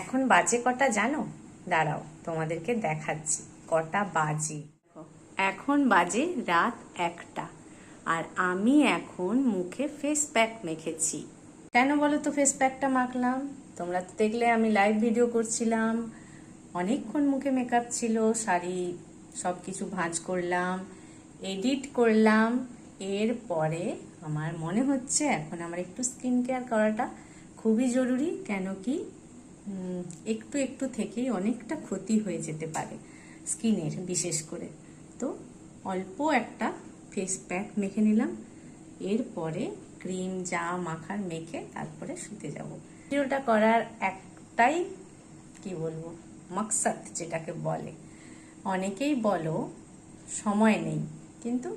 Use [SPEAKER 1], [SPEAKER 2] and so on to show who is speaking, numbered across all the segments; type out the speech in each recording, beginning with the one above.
[SPEAKER 1] এখন বাজে কটা জানো? দাঁড়াও, তোমাদেরকে দেখাচ্ছি। কটা বাজে? এখন বাজে রাত একটা, আর আমি এখন মুখে ফেস প্যাক মেখেছি। কেন বলো তো ফেস প্যাকটা মাখলাম? তোমরা তো দেখলে আমি লাইভ ভিডিও করছিলাম। অনেকক্ষণ মুখে মেকআপ ছিল, শাড়ি সব কিছু ভাঁজ করলাম এডিট করলাম। এরপরে আমার মনে হচ্ছে এখন আমার একটু স্কিন কেয়ার করাটা খুবই জরুরি। কেন কি একটু একটু থেকেই অনেকটা ক্ষতি হয়ে যেতে পারে স্কিনের, বিশেষ করে। তো অল্প একটা ফেস প্যাক মেখে নিলাম, এরপরে ক্রিম, যা মাখার মেখে তারপরে শুতে যাব। ভিডিওটা করার একটাই, কি বলব, মাকসাদ যেটাকে বলে। অনেকেই বলো, সময় নেই, কিন্তু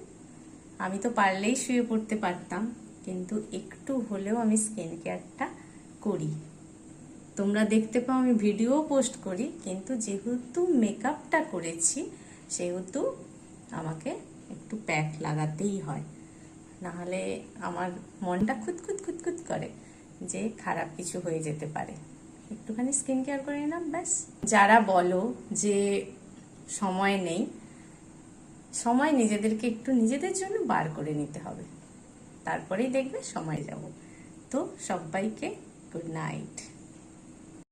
[SPEAKER 1] আমি তো পারলেই শুয়ে পড়তে পারতাম, কিন্তু একটু হলেও আমি স্কিন কেয়ারটা করি। তোমরা দেখতে পাও আমি ভিডিও পোস্ট করি, কিন্তু যেহেতু মেকআপটা করেছি, সেহেতু আমাকে একটু প্যাক লাগাতেই হয়। নাহলে আমার মনটা খুঁতখুত খুঁতখুত করে যে খারাপ কিছু হয়ে যেতে পারে। একটুখানি স্কিন কেয়ার করে নিলাম, ব্যাস। যারা বলো যে সময় নেই, সময় নিজেদেরকে একটু নিজেদের জন্য বার করে নিতে হবে। তারপরেই দেখবে সময় যাব। তো সবাইকে গুড নাইট